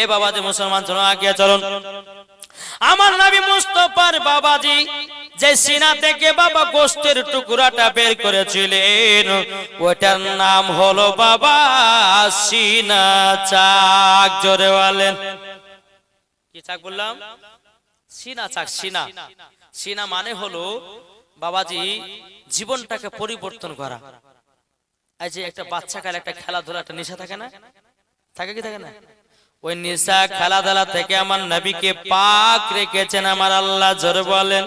এ বাবাজি মুসলমান চলো আগে চলুন। আমার নবী মুস্তফার বাবাজি যে সিনা থেকে বাবা গোস্তের টুকরাটা বের করেছিলেন, ওটার নাম হলো বাবা সিনা চাক, জোরে বলেন। কি চাক বললাম? সিনা চাক, সিনা। সিনা মানে হলো বাবাজি জীবনটাকে পরিবর্তন করা। এই যে একটা বাচ্চা কালে একটা খেলাধুলা একটা নেশা থাকে না? থাকে কি থাকে না? ওই নিশা খেলাধুলা থেকে আমার নবীকে পাক রেখেছেন, আমার আল্লাহ জোরে বলেন।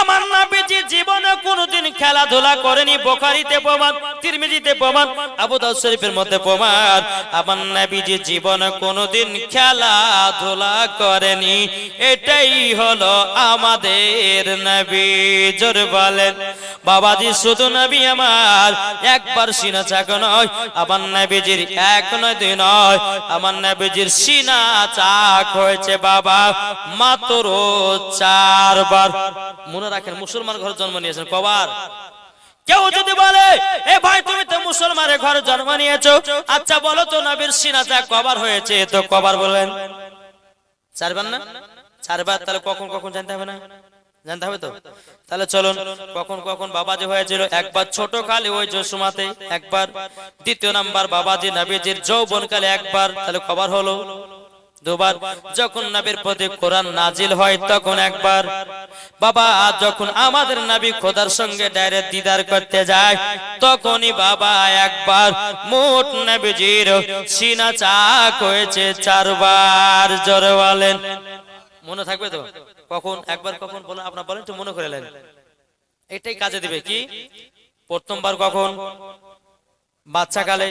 আমার নবীজি জীবনে কোনোদিন খেলাধুলা করেনি, বোখারিতে প্রমাণ, তিরমিজিতে প্রমাণ, আবু দাউদ শরীফের মধ্যে প্রমাণ। আমার নবীজি জীবনে কোনোদিন খেলাধুলা করেনি, এটাই হলো আমাদের নবী জোরে বলেন। বাবাজি, শুধু নবী আমার, একবার সিনা চাক নয়, আমার নবীজির এক নয়, দুই নয়, আমার নবীজির মনে মুসলমান জন্ম নিয়েছেন কবার? কেউ যদি বলে, এ ভাই, তুমি তো মুসলমানের ঘরে জন্ম নিয়েছো আচ্ছা বলো তো নবীর সিনা চাক কবার হয়েছে? তো কবার বলেন চারবার না? চারবার? তাহলে কখন কখন জানতে হবে না? জানতে হবে তো? তাহলে চলুন, কখন কখন বাবাজি হয়েছিল? একবার ছোট কালে ওই জসুমাতে, একবার দ্বিতীয় নাম্বার বাবাজি নবীজির যৌবন কালে একবার, তাহলে কবার হলো? দুবার। যখন নবীর প্রতি কোরআন নাজিল হয়, তখন একবার। বাবা আর যখন আমাদের নবী খোদার সঙ্গে ডাইরেক্ট দিদার করতে যায়, তখনই বাবা একবার মোট নবীজির সিনা চাক হয়েছে চারবার। জোরে বলেন। মনে থাকবে তো? কখন? একবার কখন বলেন, আপনার বলেন তো মনে করে নেন। এটাই কাজে দিবে কি? প্রথমবার কখন? বাচ্চাকালে।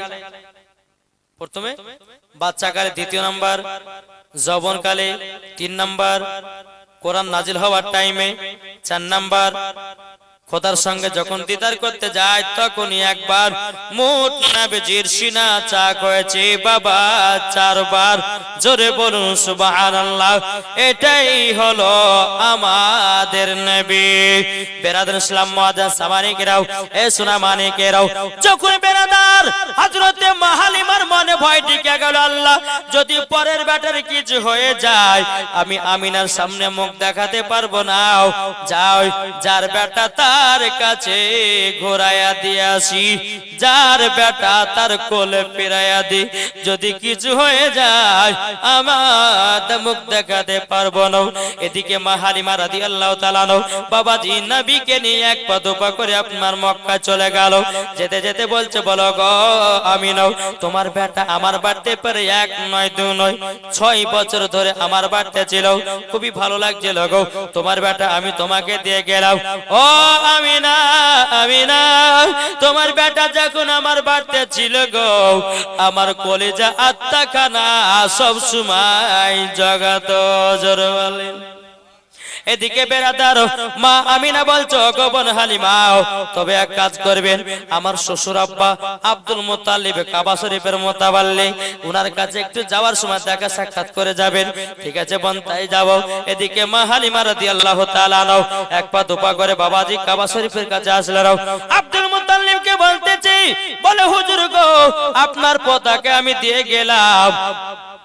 প্রথমে? বাচ্চাকালে দ্বিতীয় নাম্বার। জবনকালে তিন নাম্বার। কোরআন নাজিল হওয়ার টাইমে চার নাম্বার। খোদার সঙ্গে যখন দিদার করতে যায়, তখনই একবার মোট নাবিজির সিনা চাক হয়েছে। বাবা, চারবার জোরে বলুন, সুবহানাল্লাহ, এটাই হলো আমাদের নবী। বেরাদার ইসলাম মুআজ্জাজ সামানিকেরাও, এ সোনা মানিকেরাও, যখন বেরাদার হযরতে মাহালিমার মনে ভয় টিকে গেল, আল্লাহ, যদি পরের ব্যাটার কিছু হয়ে যায়, আমি আমিনার সামনে মুখ দেখাতে পারব না। যাও, যার ব্যাটা তার কাছে ঘোরাইয়া দিয়ে আসি যার বেটা তার কোলে ফিরাইয়া দি। যদি কিছু হয়ে যায় আমার মুখ দেখাতে পারব না। এদিকে মাহারিমা রাদি আল্লাহ তালানো বাবাজি নবীকে নিয়ে এক পা দুপা করে আপনার মক্কা চলে গেল। যেতে যেতে বলছে, বলো গো আমি নাও তোমার বেটা আমার বাড়তে পারে এক নয়, দু নয়, ছয় বছর ধরে আমার বাড়তে ছিল। খুবই ভালো লাগছিল গো। তোমার বেটা, আমি তোমাকে দিয়ে গেলাম। ও আমি না আমি না তোমার বেটা যখন আমার বাড়তে ছিল গো, আমার কলেজা আত্মা খানা সব সময় জগাত, জোর বলেন। এদিকে বেড়াদার মা, আমিনা বলছো গোবন হালিমাও, তবে এক কাজ করবেন, আমার শ্বশুর আব্বা আব্দুল মোতালিব কাবা শরীফের মোতাবাল্লি, উনার কাছে একটু যাওয়ার সময় দেখা সাক্ষাৎ করে যাবেন। ঠিক আছে, বোন, তাই যাব। এদিকে মা হালিমা রাদিয়াল্লাহু তাআলা নাও এক পা দুপা করে বাবাজি কাবা শরীফের কাছে আসলে রাও আব্দুল মোতালিবকে বলতেছি, বলে হুজুর গো, আপনার পতাকা আমি দিয়ে গেলাম।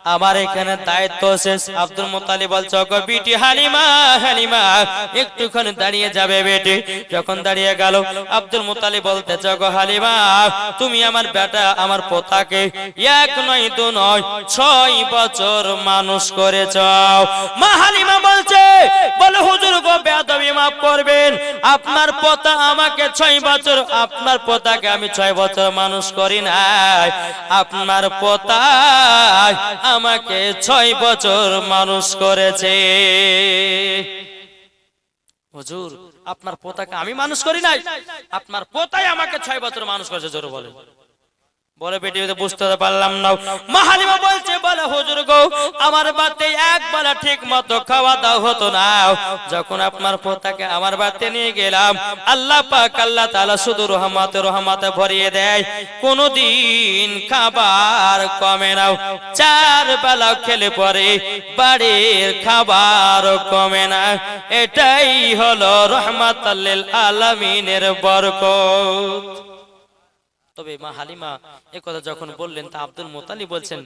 আমার এখানে দায়িত্ব শেষ। আব্দুল মোতালি বলছো বিটি হালিমা হালিমা একটুখানি দাঁড়িয়ে যাবে বেটি। যখন দাঁড়িয়ে গেল, আব্দুল মোতালি বলতে গো হালিমা তুমি আমার বেটা, আমার পোতাকে এক নয়, দু নয়, ছয় বছর মানুষ করেছ। মা হালিমা বলছে, বলে হুজুর গো বেয়াদবি মাফ করবেন। আপনার পোতা আমাকে ছয় বছর, আপনার পোতাকে আমি ছয় বছর মানুষ করি নাই। আপনার পোতা আমাকে ছয় বছর মানুষ করেছে। হুজুর, আপনার পোতাকে আমি মানুষ করি নাই। আপনার পোতাই আমাকে ছয় বছর মানুষ করেছে, জোর বলে বলে বেটি তো বুঝতে পারলাম না। মাহালিমা বলছে, বলে, হুজুর গো, আমার বাড়িতে এক বেলা ঠিক মতো খাওয়া দাওয়া হতো না। যখন আপনার পোতাকে আমার বাড়িতে নিয়ে গেলাম, আল্লাহ পাক, আল্লাহ তাআলা শুধু রহমতে রহমতে ভরিয়ে দেয়। কোনদিন খাবার কমে না। চার বেলা খেলে পরে বাড়ির খাবার কমে না। এটাই হলো রহমাতাল্লিল আলামিনের বরকত। তবে মা হালিমা এ কথা যখন বললেন, তা আব্দুল মোতালি বলছেন,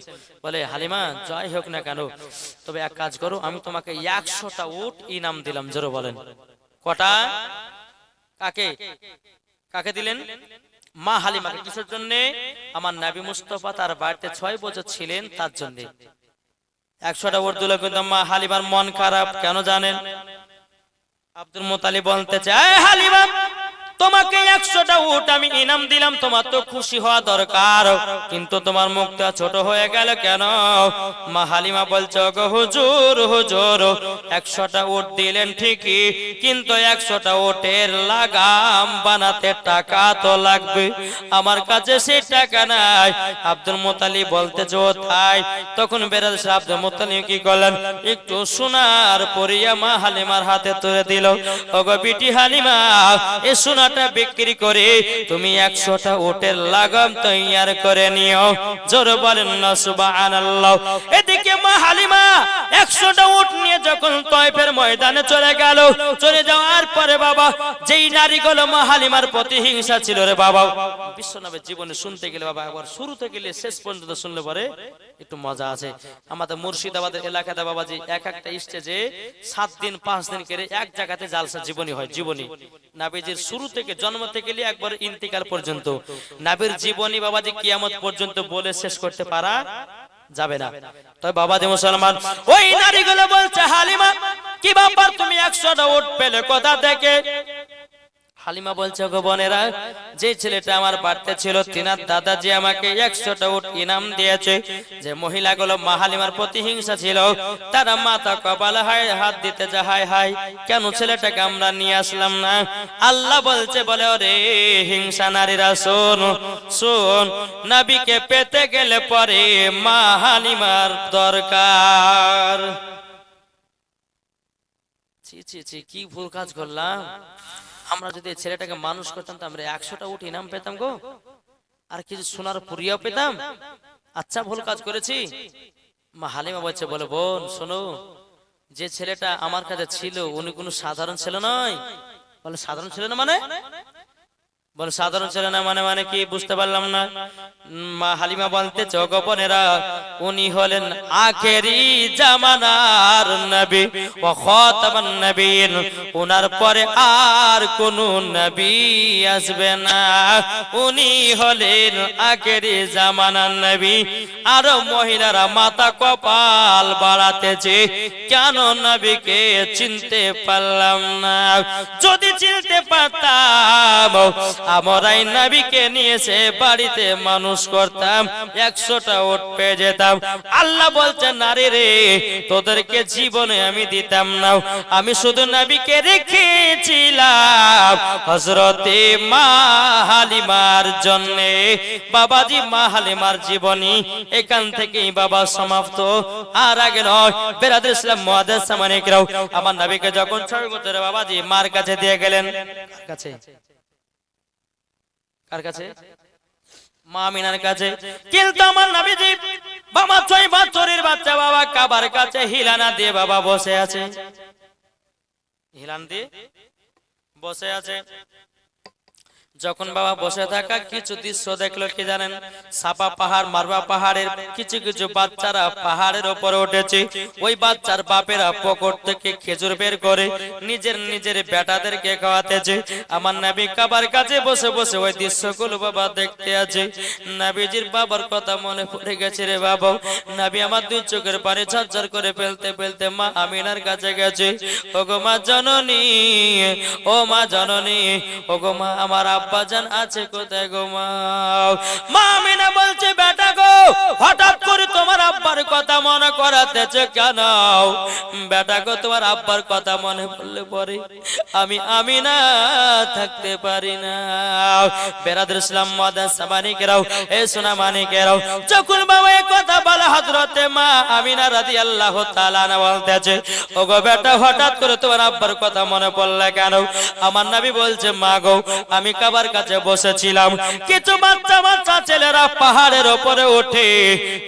বলে, হালিমা জয় হোক না কেন, তবে এক কাজ করো, আমি তোমাকে একশোটা উট ইনাম দিলাম, জোরে বলেন। কটা? কাকে? কাকে দিলেন? মা হালিমাকে। কিসের জন্য? আমার নাবি মুস্তফা তার বাড়িতে ছয় বছর ছিলেন, তার জন্য। একশোটা উট দিল, কিন্তু মা হালিমার মন খারাপ, কেন জানেন? আব্দুল মোতালি বলতে চায় হালিমা তোমাকে একশোটা উট আমি ইনাম দিলাম, তোমার তো খুশি হওয়া দরকার। কিন্তু তোমার মুখটা ছোট হয়ে গেল কেন? মা হালিমা বলছে গো হুজুর হুজুর, একশোটা উট দিলেন ঠিকই, কিন্তু একশোটা উটের লাগাম বানাতে টাকা তো লাগবে। আমার কাছে সেই টাকা নাই। আব্দুল মোতালি বলতে তাই। তখন বেরাদ আব্দুল মোতালি কি করলেন? একটু সোনার পরিয়া মা হালিমার হাতে তুলে দিল। ওগো বিটি হালিমা, এ সোনাটা বিক্রি করে তুমি একশোটা ওটের লাগাম তৈয়ার করে নিও। জোর বলেন না, সুবহানাল্লাহ। এদিকে মা হালিমা একশোটা উট নিয়ে যখন তয়ফের ময়দানে চলে গেল, চলে যাওয়ার পরে বাবা, যেই নারীগুলো মা হালিমার প্রতি হিংসা ছিল রে বাবা, বিশ্বনবের জীবনে শুনতে গেলে বাবা, একবার শুরু থেকে গেলে শেষ পর্যন্ত শুনলে পরে একটু মজা আছে। আমাদের মুর্শিদাবাদের এলাকাতে বাবাজি, এক একটা স্টেজে সাত দিন, পাঁচ দিন করে এক জায়গাতে জালসা জীবনী হয়, জীবনী। নাবিজির শুরু থেকে, জন্ম থেকে নিয়ে একবার ইন্তিকাল পর্যন্ত। নাবির জীবনী বাবাজি কিয়ামত পর্যন্ত বলে শেষ করতে পারা যাবে না। তবে বাবা দে মুসলমান, ওই নারীগুলো বলছে, হালিমা, কি ব্যাপার তুমি একশোটা উঠ পেলে, কথা থেকে হালিমা বলছে, গো বোনেরা, যে ছেলেটা আমার বাড়িতে ছিল, তিনার দাদা যে আমাকে একশোটা উট ইনাম দিয়েছে, যে মহিলাগুলো মা হালিমার প্রতি হিংসা ছিল, তারা মাথা কপালে হায়, হাত দিতে যা হায় হায়, কেন ছেলেটাকে আমরা নিয়ে আসলাম না? আল্লাহ বলছে, বলে, ওরে হিংসা নারীরা, শোন শোন, নাবিকে পেতে গেলে পরে মা হালিমার দরকার। ছি ছি ছি, কি ভুল কাজ করলাম? আমরা যদি ছেলেটাকে মানুষ করতাম তো আমরা একশোটা উঠ ইনাম পেতাম গো। আর কিছু সোনার পুরিয়াও পেতাম। আচ্ছা ভুল কাজ করেছি। মা হালিমা বলছে, বলে, বোন, শোনো, যে ছেলেটা আমার কাছে ছিল, উনি কোনো সাধারণ ছেলে নয়। বলে, সাধারণ ছেলে না মানে? বলে, সাধারণ ছেলে না মানে মানে কি বুঝতে পারলাম না। মা হালিমা বলতে চোখপনেরা উনি হলেন আখেরি জামানার নবী ও খতামান নবীন। উনার পরে আর কোন নবী আসবে না। উনি হলেন আখেরি জামানার নবী। আর মহিলারা মাথা কপাল বাড়াতেছে। কেন নবীকে চিনতে পারলাম না? যদি চিনতে পারতাম আমরাই নবীকে নিয়েছে, বাড়িতে মানুষ করতাম, একশোটা ওট পেয়ে যেতাম। আল্লাহ বলছে, নারী রে, তোদেরকে জীবনে আমি দিতাম না। আমি শুধু নবীকে রেখেছিলাম হজরতে মা হালিমার জন্য। বাবাজি, মা হালিমার জীবনী এখান থেকেই বাবা সমাপ্ত। আর আগে নয় বেরাদ ইসলাম মহাদেশ সামানিকরাও আমার নবীকে যখন ছয় বছরে বাবাজি, মার কাছে দিয়ে গেলেন। কাছে? কার কাছে? মা মিনার কাছে। কিন্তু আমার নবীজি বাবা ছয় বছরের বাচ্চা বাবা কাবার কাছে হিলানা দিয়ে বাবা বসে আছে। হিলান দিয়ে বসে আছে। যখন বাবা বসে থাকা কিছু দৃশ্য দেখল, কি জানেন? সাপা পাহাড়, মারবা পাহাড়ের কিছু কিছু বাচ্চারা পাহাড়ের ওপরে উঠেছে। ওই বাচ্চার বাপেরা পকট থেকে খেজুর বের করে নিজের নিজের বেটাদেরকে খাওয়াতেছে। আমার নাবি কাবার কাছে বসে বসে ওই দৃশ্যগুলো বাবা দেখতে আছে। নাবিজির বাবার কথা মনে পড়ে গেছে রে বাবা। নাবি আমার দুই চোখের পানি ঝরঝর করে ফেলতে ফেলতে মা আমিনার কাছে গেছে। ও গো মা জননী, ও মা জননী ও গো মা আমার আব্বা জান আছে কোথায় গো মা? মা আমিনা বলছে, বেটা গো, হঠাৎ করে তোমার আব্বার কথা মনে করাতেছে কেন? বেটা গো, তোমার আব্বার কথা মনে পড়লে পরে আমি আমিনা থাকতে পারি না। বেরাদুল ইসলাম মাদাস মানিকেরাও, এ সোনা মানিকেরাও যখন বাবা এই কথা বলে হযরতে মা আমিনা রাদিয়াল্লাহু তাআলা না বলতেছে, ওগো বেটা, হঠাৎ করে তোমার আব্বার কথা মনে পড়লে কেন? আমার নবী বলছে, মা গো, আমি কাবার কাছে বসেছিলাম। কিছু বাচ্চা পাহাড়ের ওপরে ওঠে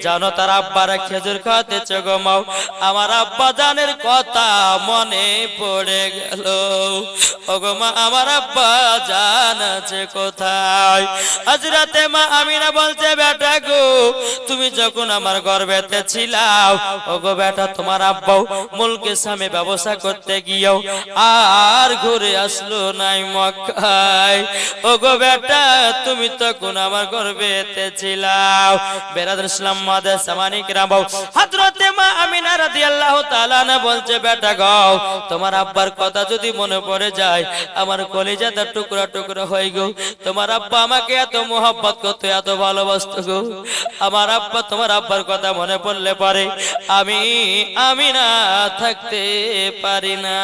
জানো তার আব্বারা খেজুর খাওয়াতে কাছে গো মাও আমার আব্বা জানের কথা মনে পড়ে গেল। ওগো মা, আমার আব্বা জান আছে কোথায়? আজ রাতে মা আমিনা বলছে, বেটা গো, তুমি যখন আমার গর্বেতে ছিলাও, ওগো বেটা তোমার আব্বাও মুলকে সামে ব্যবসা করতে গিয়েও আর ঘুরে আসলো নাই মক্কায়। ওগো বেটা, তুমি তখন আমার গর্বেতে ছিলাও বেরাদ ইসলাম মাদে সামানিক রাবাও হযরতে মা আমিনা রাদিয়াল্লাহু তাআলা না বলছে, বেটা গাও, তোমার আব্বার কথা যদি মনে পড়ে যায়, আমার কলিজাটা টুকরা টুকরা হয়ে গো। তোমার আব্বা আমাকে এত মোহাব্বত করতো, এত ভালোবাসতো গো। আমার আব্বা তোমার আব্বার কথা মনে পড়লে পারে আমি আমি না থাকতে পারি না।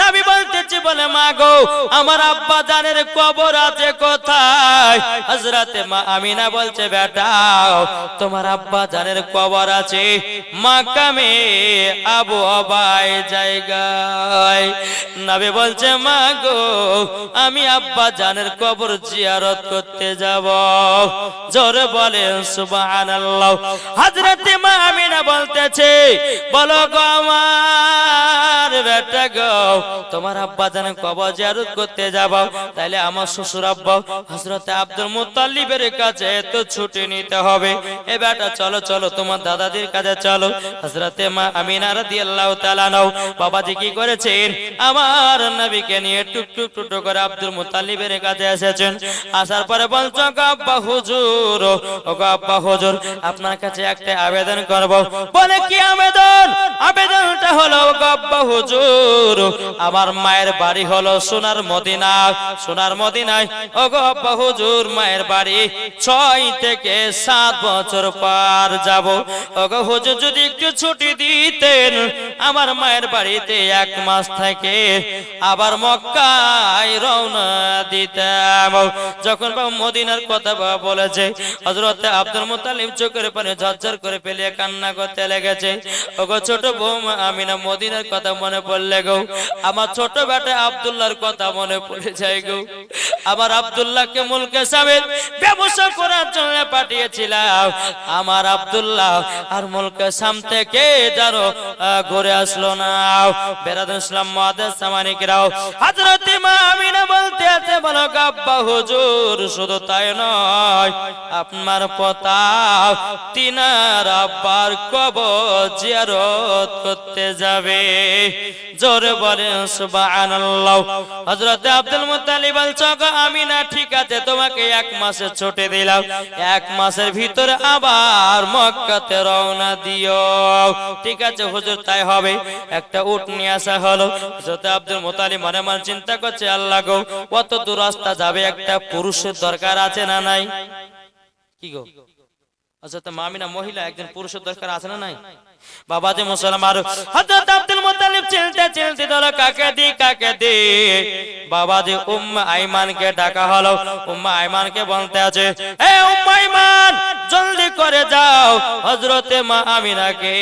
নবী বলতেছি, বলে, মা গো, আমার আব্বা জানের কবর আছে কোথায়? হযরতে মা আমিনা বলছে, বেটা, তোমার আব্বা জানের কবর আছে মাকামে আবু অবাই জায়গায় নবী বলছে, মা গো, আমি আব্বা জানের কবর জিয়ারত করতে যাব। জোরে বলেন সুবহানাল্লাহ। হযরতে মা আমিনা বলতেছে, বলো গো আমার বেটা গো, তোমার আব্বা জানের কবর জিয়ারত করতে যাব। তাইলে আমার শ্বশুর আব্বা হযরতে আব্দুল মুত্তালিবের কাছে তো ছুটি নিতে হবে। এ বেটা, চলো চলো, তোমার দাদাদের কাছে চলো। হযরতে মা আমিনা রাদিয়াল্লাহু তাআলা নাও বাবাজি কি করেছেন? আমার নবীকে নিয়ে করে আব্দুল কাছে এসেছেন। আসার পরে হুজুর ও হুজুর, আপনার কাছে একটা আবেদন করব। বলে, কি আবেদন? আবেদনটা হলো হুজুর, আমার মায়ের বাড়ি হলো সোনার মদিনা। সোনার মদিনায় ও আব্বা হুজুর, মায়ের বাড়ি ছয় থেকে সাত বছর পার যাব। ও গো হুজুর, যদি একটু ছুটি দিতেন, আমার মায়ের বাড়িতে এক মাস থেকে আবার মক্কায় রওনা দিতাম। যখন বাবা মদিনার কথা বাবা বলেছে, হযরত আব্দুল মুত্তালিব চোখের পানি ঝরঝর করে পেলিয়ে কান্না করতে লেগেছে। ওগো ছোট বৌমা আমিনা মদিনার কথা মনে পড়লে গো, আমার ছোট বেটা আব্দুল্লাহর কথা মনে পড়ে যায় গো। আমার আব্দুল্লাহকে মুলকে সাবেদ ব্যবসা করার জন্য পাঠিয়েছিলাম। আমার আব্দুল্লাহ আর মুলকে সাম জানো আহ, ঘুরে আসলো না। বেরাদ ইসলাম মাদাস সামানিকরাও হযরত মা আমিনা বলতে আছে বলো গাব্বা হুজুর শুধু তাই নয় আপনার পতা তিনার আব্বার কবর জিয়ারত করতে যাবে। জোরে বলে, সুবহানাল্লাহ। হযরত আব্দুল মুত্তালিব বলছো গো আমিনা ঠিক আছে, তোমাকে এক মাসে ছুটি দিলাম। এক মাসের ভিতরে আবার মক্কাতে রওনা দিও। ঠিক আছে, হুজুর, তাই হবে। একটা উট নিয়ে আসা হলো। হযরত আব্দুল মুত্তালিব মনে মনে চিন্তা করছে, আল্লাহ গো কত দূর রাস্তা যাবে, একটা পুরুষের দরকার আছে না নাই? কি গো? হযরত মামিনা মহিলা, একজন পুরুষের দরকার আছে না নাই? বাবা যে মুসলমান, হযরত আব্দুল মুত্তালিব চলতে চলতে দল কাকে দি কাকে দি? বাবা যে উম্মা আইমানকে ডাকা হলো, উম্মা আইমানকে বলতে আছে, এ উম্মা আইমান করে যাও, হযরতে মা আমিনাকে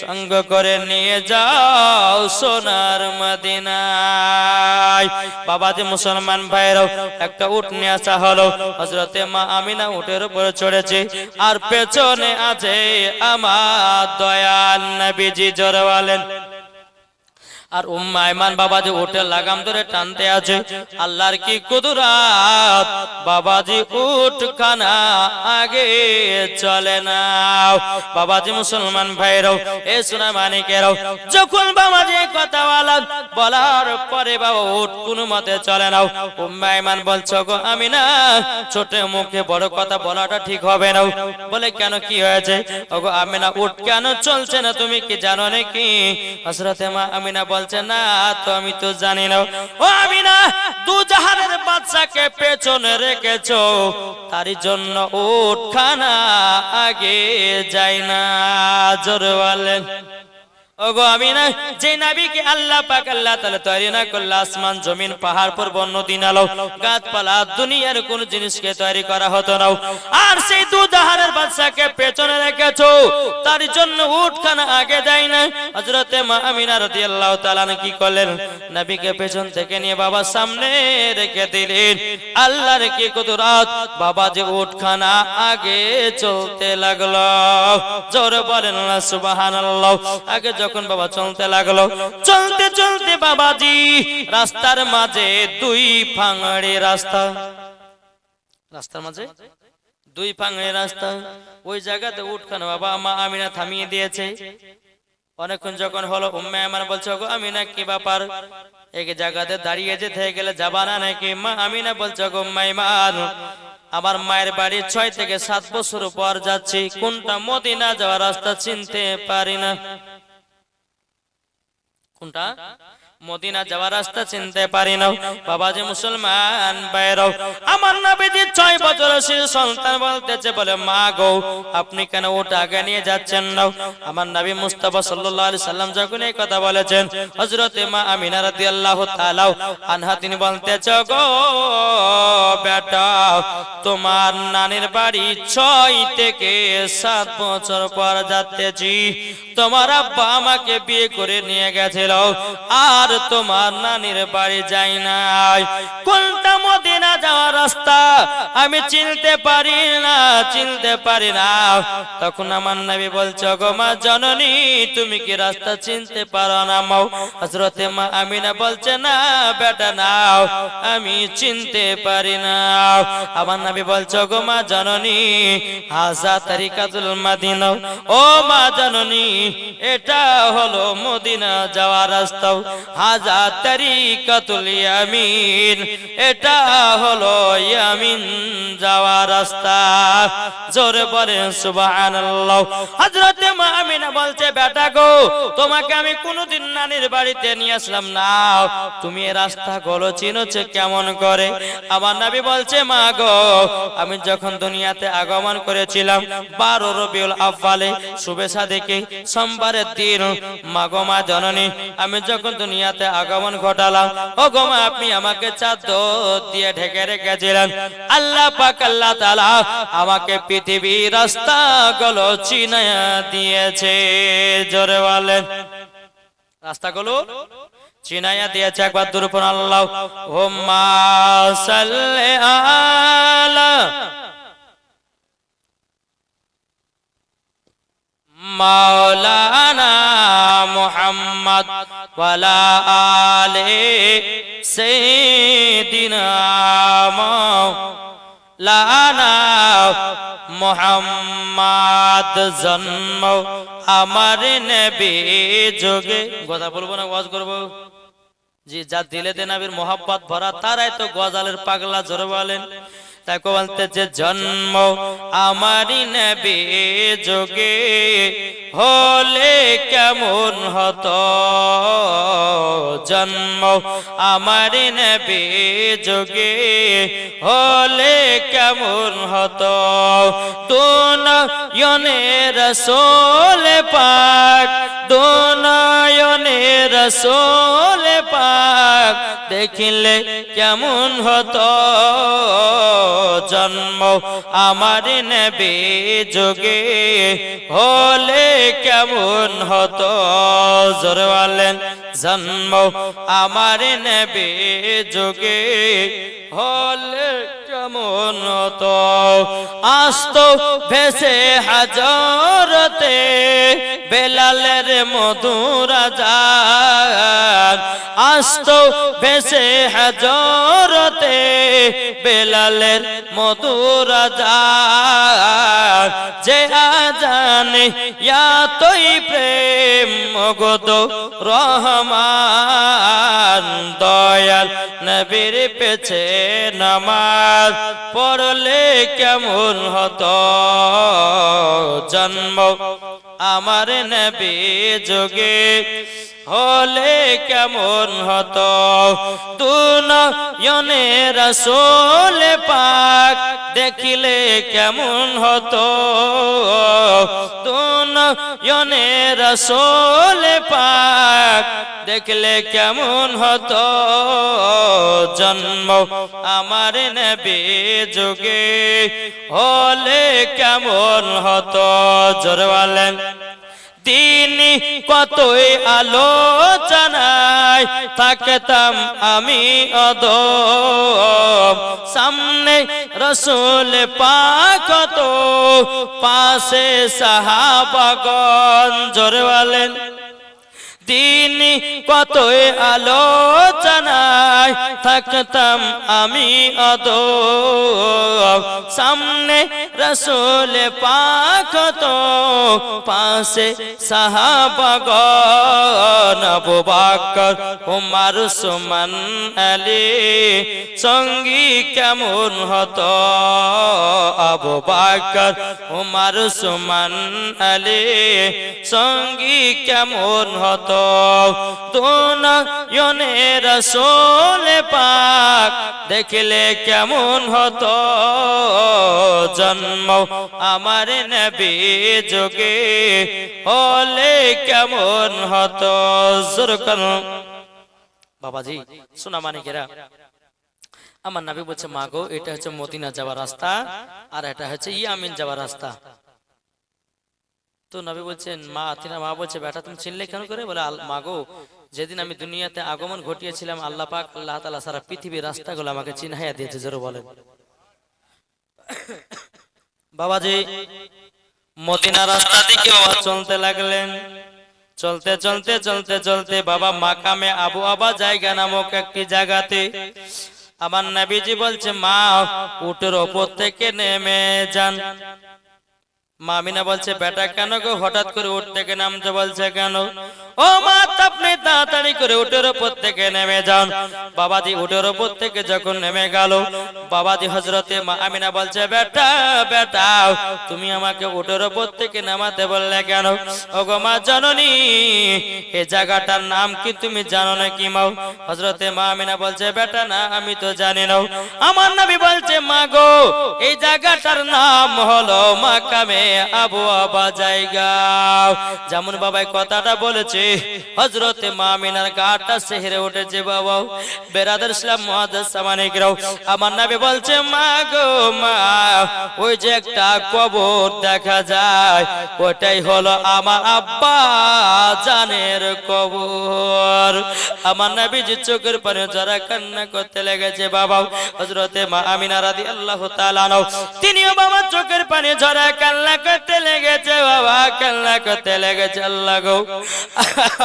সঙ্গ করে নিয়ে যাও সোনার মদিনায়। বাবা যে মুসলমান ভাইরাও একটা উট নিয়ে আসা হলো। হযরতে মা আমিনা উটের উপরে চড়েছে, আর পেছনে আছে আমার দয়াল নবীজি। জোরওয়ালেন আর উম্মা ইমান বাবা যে লাগাম ধরে টানতে আছে, আল্লাহর কি কুদরাত? বাবাজি উঠ খানা আগে চলে না বাবাজি মুসলমান ভাইরাও এ সোনা মানিকেরাও, যখন বাবাজি কথা বলার পরে বাবা উঠ কোনো মতে চলে নাও। উম্মা বলছো গো আমি না ছোট মুখে বড় কথা বলাটা ঠিক হবে না। বলে কেন কি হয়েছে? ওগো আমিনা, উঠ কেন চলছে না তুমি কি জানো নাকি? হযরতে মা আমিনা বলছে, না তো আমি তো জানি না ও আমিনা, দু জাহানের বাচ্চাকে পেছনে রেখেছ তারই জন্য উঠখানা আগে যায় না। জোরে বলেন। ওগো আমি না যে নাবিকে আল্লাহ পাক আল্লাহ তাআলা তৈরি না করলে, আসমান, জমিন, পাহাড়, পর্বত, নদী, নালা, গাছপালা, দুনিয়ার কোন জিনিসকে তৈরি করা হতো না। আর সেই দু জাহানের বাদশাকে পেছনে রেখেছো, তার জন্য উটখানা আগে যায় না। হযরতে মা আমিনা রাদিয়াল্লাহু তাআলা কি করলেন? নবীকে পেছন থেকে নিয়ে বাবার সামনে রেখে দিলেন। আল্লাহর কি কুদরত? বাবা যে উটখানা আগে চলতে লাগল। জোরে বলেন না, সুবহানাল্লাহ। আগে যখন বাবা চলতে লাগল, চলতে চলতে বাবাজি, রাস্তার মাঝে দুই ফাঙড়ি রাস্তা। রাস্তার মাঝে? দুই ফাঙড়ি রাস্তা। ওই জায়গাতে উঠখানা বাবা, মা আমিনা থামিয়ে দিয়েছে। অনেকক্ষণ যখন হলো, উম্মে আমার বলছে, ওগো আমিনা, কি ব্যাপার? এক জায়গাতে দাঁড়িয়ে যেতে গেলে যাবা না নাকি? মা আমিনা বলছে গো মাইমান আমার মায়ের বাড়ি ছয় থেকে সাত বছর পর যাচ্ছি। কোনটা মদিনা যাওয়ার রাস্তা চিনতে পারি না। কোনটা? মদিনা যাওয়ার রাস্তা চিনতে পারি না বাবা যে মুসলমান বাইরাও আমার নবীজি ছয় বছর শিশু সন্তান বলতেছে, বলে, মা গো, আপনি কেন ওটা আগে নিয়ে যাচ্ছেন না? আমার নবী মুস্তাফা সাল্লাল্লাহু আলাইহি সাল্লাম যখন এই কথা বলেছেন, হযরতে মা আমিনা রাদিয়াল্লাহু তাআলা আনহা, তিনি বলতেছে গো বেটা, তোমার নানির বাড়ি ছয় থেকে সাত বছর পর যাচ্তেছি তোমার আব্বা আমাকে বিয়ে করে নিয়ে গেছিল। আর তোমার নানির বাড়ি যাই নাই। কোনটা মদিনা যাওয়ার রাস্তা? আমি চিনতে পারি না, চিনতে পারি না। তখন আমার নবী বলছো গো মা জননী, তুমি কি রাস্তা চিনতে পারো না মাও হযরতে মা আমিনা বলছে, না বেটা নাও আমি চিনতে পারি না। আমার নবী বলছো গো মা জননী হাজা তারিকাতুল মাদিনা। ও মা জননী, এটা হলো মদিনা যাওয়ার রাস্তা। হাজা তারিকাতুল ইয়ামিন, এটা হলো ইয়ামিন যাওয়ার রাস্তা। জোরে বলেন সুবহানাল্লাহ। হযরতে বলছে, বেটা গো, তোমাকে আমি কোনোদিন নানির বাড়িতে নিয়ে আসলাম না। তুমি এই রাস্তা গুলো চিনোছে কেমন করে? আমার নবী বলছে, মা গো, আমি যখন দুনিয়াতে আগমন করেছিলাম বারো রবিউল আব্বালে শুভেচ্ছা দেখে সোমবারের দিন, মা গো, মা জননী, আমি যখন দুনিয়াতে আগমন ঘটালাম। ও গো মা, আপনি আমাকে চাদর দিয়ে ঢেকে রেখেছিলেন। আল্লাহ পাক, আল্লাহ তাআলা আমাকে পৃথিবীর রাস্তা গুলো চিনায়া দিয়েছে। জোরে বলেন। রাস্তাগুলো চিনাইয়া দিয়েছে একবার দুরুপন আল্লাহ। হুম্মা সাল্লি আলা মাওলানা মুহাম্মদ ওয়ালা আলে সাইয়্যিদিনা মাওলানা মুহাম্মদ জন্ম আমার নবী যোগে। কথা বলব না, ওয়াজ করব? জি, যা দিলে দে নবীর মোহাব্বত ভরা, তারাই তো গজালের পাগলা জোরে বলেন। তাকে বলতে যে জন্ম আমারই নেবে যোগে। হলে কেমন হতো? জন্ম আমারই নবী যোগে হলে কেমন হতো? দুনয়নে রসোল পাক, দুনয়নে রসোল পাক, দেখিলে কেমন হতো? জন্ম আমার নেবে যোগে হলে কেমন হতো? জোরে বলেন জন্ম আমার নেবে যোগে হলে হতো আসতো ভেসে হাজরতে বেলালের মধুরা যান আসতো ভেসে হাজরতে বেলালের মধুরা যান যে আজানে ইয়াতই প্রেম, মগদ রহমান, দয়াল নবীর পেছে নামাজ পড়লে কেমন হতো? জন্ম আমার নবী যোগে হলে কেমন হতো? দুনয়নে রসোল পাক দেখিলে কেমন হতো? দুনয়নে রসোল পাক দেখলে কেমন হত? জন্ম আমার নবী যুগে হলে কেমন হতো? জোরওয়ালেন তিনি কতই আলোচনায় থাকতাম আমি অদ সামনে রসুল পাকত পাশে সাহাবাগন জোরওয়ালেন তিনি কতই আলোচনায় থাকতাম আমি অদ সামনে রসুল পাকত পাশে সাহাবাগন আবু সুমন আলী, সঙ্গী কেমন হতো? আবু বাকর, উমার সুমন আলী, সঙ্গী কেমন হতো? দুনয়নে রসোল পাক দেখলে কেমন হতো? জন্ম আমার নবী যোগে হলে কেমন হতো? জোরকন বাবাজি সোনা মানিকেরা আমার নাবি বলছে মা গো এটা হচ্ছে মদিনা যাওয়ার রাস্তা আর এটা হচ্ছে ইয়ামিন যাওয়ার রাস্তা। তো নবী বলছেন, মা তিনা মা বলছে, বেটা, তুমি চিনলে কেন করে? বলে মা গো যেদিন আমি দুনিয়াতে আগমন ঘটিয়েছিলাম, আল্লাহ পাক আল্লাহ তাআলা সারা পৃথিবীর রাস্তাগুলো আমাকে চিনহাইয়া দিয়েছে, জোরে বলেন। বাবাজি, মদিনা রাস্তা দিকে বাবা চলতে লাগলেন। চলতে চলতে চলতে চলতে বাবা মাকামে আবু আবা জায়গা নামক একটি জায়গাতে আমার নবীজি বলছে, মা, উটের ওপর থেকে নেমে যান। মামিনা বলছে বেটা কেন গো হঠাৎ করে উঠ থেকে নামতে বলছে কেন? ও মা আপনি তাড়াতাড়ি করে উটের উপর থেকে নেমে যান। বাবাজি উটের উপর থেকে যখন নেমে গেল বাবাজি হজরতে মা আমিনা বলছে বেটা বেটা তুমি আমাকে উটের উপর থেকে নামাতে বললে কেন? ও গো মা জননী এই জায়গাটার নাম কি তুমি জানো না কি মাও হজরতে মা আমিনা বলছে বেটা না আমি তো জানি না। আমার নবী বলছে মা গো এই জায়গাটার নাম হলো মাকামে আবু জায়গা। যেমন বাবাই কথাটা বলেছে হজরতে মা আমিনার গাটা সেহেরে উঠেছে বাবা। বেরাদার ইসলাম মহাদাস আমার নবী বলছে, মা গো, মা, ওই যে একটা কবর দেখা যায়, ওটাই হলো আমার আব্বা জানের কবর। আমার নবী যে চোখের পানে যারা কান্না করতে লেগেছে বাবা হজরতে মা আমিনা রাদি আল্লাহ তিনিও বাবা চোখের পানে ঝরা কান্না করতে লেগেছে, বাবা, কান্না করতে লেগেছে, আল্লাহ গো।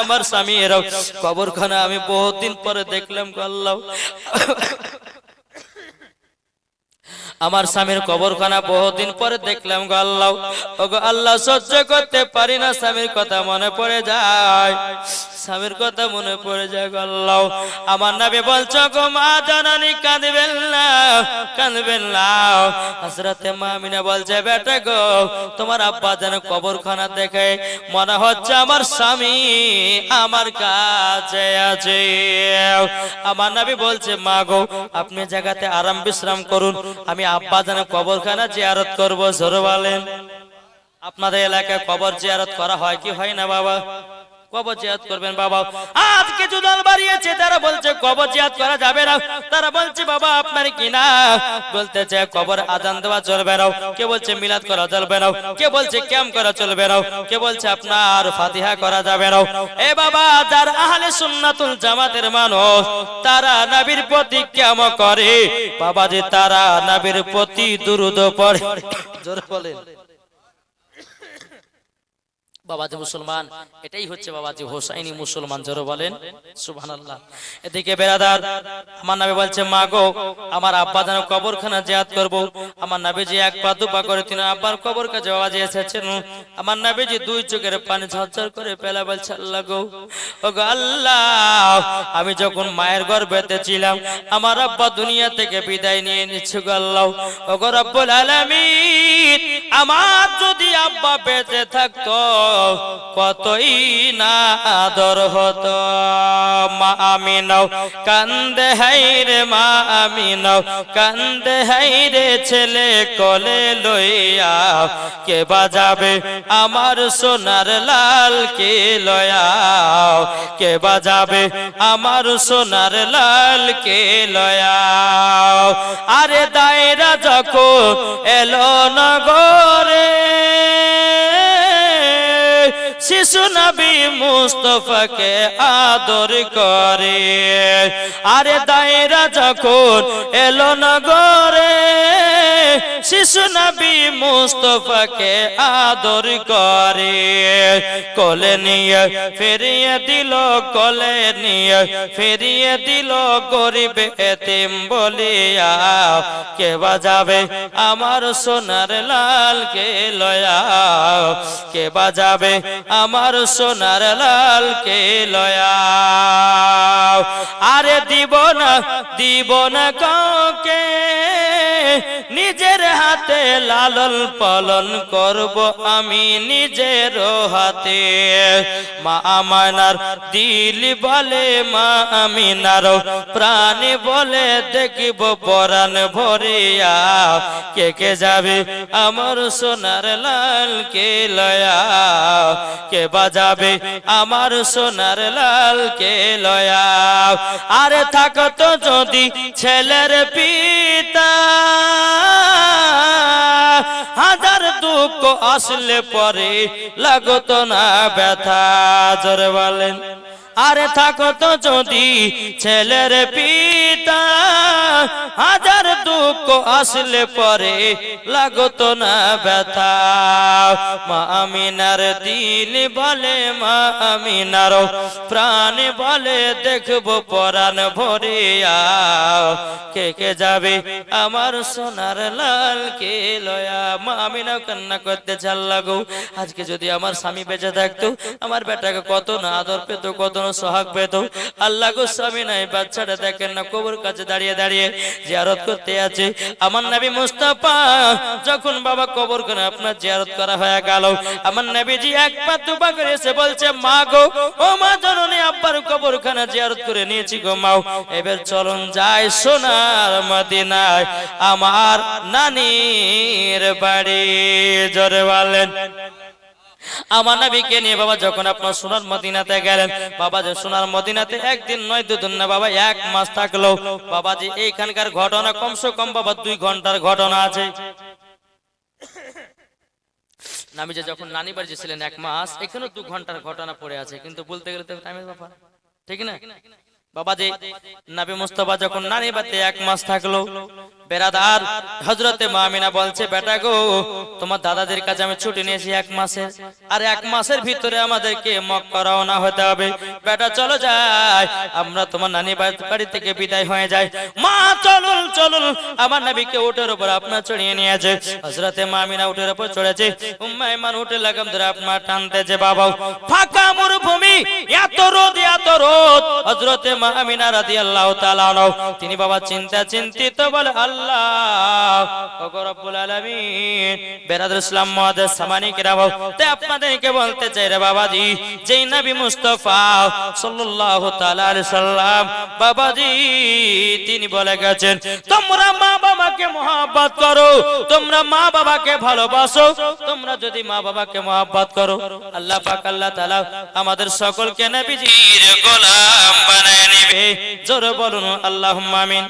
আমার স্বামী এরাও কবরখানা আমি বহুদিন পরে দেখলাম আল্লাহ। আমার স্বামীর কবরখানা বহুদিন পরে দেখলাম গো আল্লাহ। ও গো আল্লাহ সহ্য করতে পারি না, স্বামীর কথা মনে পড়ে যায়। স্বামীর কথা মনে পড়ে যায় গো আল্লাহ। আমার নাবি বলছো গো মা জানানি, কাঁদবেন না কাঁদবেন না। হসরতে মা আমিনা বলছে, বেটা গো, তোমার আব্বা যেন কবরখানা দেখে, মনে হচ্ছে আমার স্বামী আমার কাছে আছে। আমার নাবি বলছে, মা গো, আপনি জায়গাতে আরাম বিশ্রাম করুন, আমি আব্বা যেন কবরখানা জিয়ারত করব, জোর বলেন। আপনাদের এলাকায় কবর জিয়ারত করা হয় কি হয় না, বাবা? কবর জিয়াত করবেন বাবা। আজ কিছু দল বাড়িয়েছে, তারা বলছে কবর করা যাবে না। তারা বলছে, বাবা, আপনার কি না? বলতেছে কবর আজান দেওয়া চলবে না। কে বলছে, মিলাদ করা চলবে না। কে বলছে, ক্যাম্প করা চলবে না। কে বলছে, আপনার ফাতিহা করা যাবে না। এ বাবা, যার আহলে সুন্নাতুল জামাতের মানুষ, তারা নবীর প্রতি ক্যাম করে? বাবা যে তারা নবীর প্রতি দুরুদ পড়ে। জোরে বলেন। বাবাজি মুসলমান, এটাই হচ্ছে বাবাজি হোসাইনি মুসলমান জোরে বলেন, সুবহানাল্লাহ। এদিকে বেরাদার, আমার নামে বলছে, মা গো, আমার আব্বা যেন কবরখানা জিয়াত করব। আমার নাবিজি এক পা দুপা করে তিনি আব্বার কবর কাছে বাবাজি এসেছেন। আমার নাবিজি দুই চোখের পানি ঝরঝর করে পেলা বলছে, আল্লাহ গো ও গো আল্লাহ, আমি যখন মায়ের গর্ভেতে ছিলাম, আমার আব্বা দুনিয়া থেকে বিদায় নিয়ে নিচ্ছে গো আল্লাহ। ও গো রব্বুল আলামিন আমার যদি আব্বা বেঁচে থাকতো, কতই না আদর হতো। মা আমি নাও কান্দে হাই রে, মা আমি নাও কান্দে হাই রে, ছেলে কলে লইয়া কে বাজাবে? আমার সোনার লাল কে লয়াও কে বাজাবে? আমার সোনার লাল কে লয়াও আরে দায়রা যখন এলো নগরে শিশু নবী মুস্তফাকে আদর করে। আরে দায়রা যখন এলো নগরে শিশু নবী মুস্তফাকে আদর করে। কোলে নিয়ে ফিরিয়ে দিল, কোলে নিয়ে ফিরিয়ে দিল গরিব এতিম বলিয়া। কে বাজাবে আমার সোনার লাল কে লয়া? কে বাজাবে আমার সোনার লাল কে লয়া? আরে দিব না দিব না কাউকে। নিজের হাতে লালন পালন করব আমি নিজের হাতে। মা আমানার দিল বলে, মা আমিনার প্রাণ বলে দেখিব পরাণ ভরিয়া। কে কে যাবে আমার সোনার লাল কে লয়া? কে বাজাবে আমার সোনার লাল কে লয়া? আরে থাকতো যদি ছেলের পিতা। হাজার দুঃখ আসলে পরে লাগতো না ব্যথা জোরে বলেন। আরে থাকতো যদি ছেলের পিতা হাজার দুঃখ আসলে পরে লাগতো না ব্যথা। মা আমিনার দিল বলে, মা আমিনার প্রাণ বলে, দেখব পরাণ ভরিয়া। কে কে যাবে আমার সোনার লাল কে লয়া? মা আমিনাও কান্না করতে চাল লাগো আজকে যদি আমার স্বামী বেঁচে থাকতো, আমার বেটাকে কত না আদর পেত, কত না সোহাগ পেত। আল্লাহ গো স্বামী নাই, বাচ্চাটা দেখেন না, কবর কাছে দাঁড়িয়ে দাঁড়িয়ে জিয়ারত করতে আছে। আমার নবী মুস্তাফা যখন বাবা কবর করে আপনার জিয়ারত করা হয়ে গেল, আমার নবীজি এক পা দুপা করে এসে বলছে, মা গো, ও মা জননী, আব্বার কবরখানা জিয়ারত করে নিয়েছি গো মাও এবার চলুন যাই সোনার মদিনায়। আমার নানির বাড়ি, জোরে বলেন। আমার নবীকে নিয়ে বাবা যখন আপনার সোনার মদিনাতে গেলেন, বাবা যে সোনার মদিনাতে একদিন নয়, দুদিন না বাবা, এক মাস থাকল। বাবাজি এইখানকার ঘটনা, কমসে কম বাবা দুই ঘণ্টার ঘটনা আছে। আমি যে যখন নানি বাড়ি ছিলেন এক মাস, এখানেও দু ঘণ্টার ঘটনা পড়ে আছে, কিন্তু বলতে গেলে তো টাইমের ব্যাপার। ঠিক না? বাবা যে নবী মুস্তফা যখন নানি বাড়িতে এক মাস থাকল, বেরাদার হজরতে মামিনা বলছে, বেটা গো, তোমার দাদাদের কাছে আমি ছুটি নিয়েছি এক আর এক মাসের ভিতরে আমাদেরকে মক্কা রওনা হতে হবে। বেটা, চলো যাই। আমরা তোমার নানি বাড়ি- থেকে বিদায় হয়ে যাই। মা, চলুন চলুন। আমার নবীকে উটের উপর আপনার চড়িয়ে হজরতে মামিনা উটের উপর চড়েছে। উঠে লাগাম ধরে আপনার টানতেছে বাবা ফাঁকা মরুভূমি, এত রোদ এত রোদ। হজরতে তাআলা আনহু, তিনি বাবা চিন্তা চিন্তিত বলে আল্লাহ বাবাজি নবী তিনি বলে গেছেন তোমরা মা বাবাকে মহব্বত করো তোমরা মা বাবাকে ভালোবাসো তোমরা যদি মা বাবাকে মহব্বত করো আল্লাহ আল্লাহ তাআলা আমাদের সকলকে নবীজির গোলাম বানায় নেবে। জোরে বলুন আল্লাহ আমিন।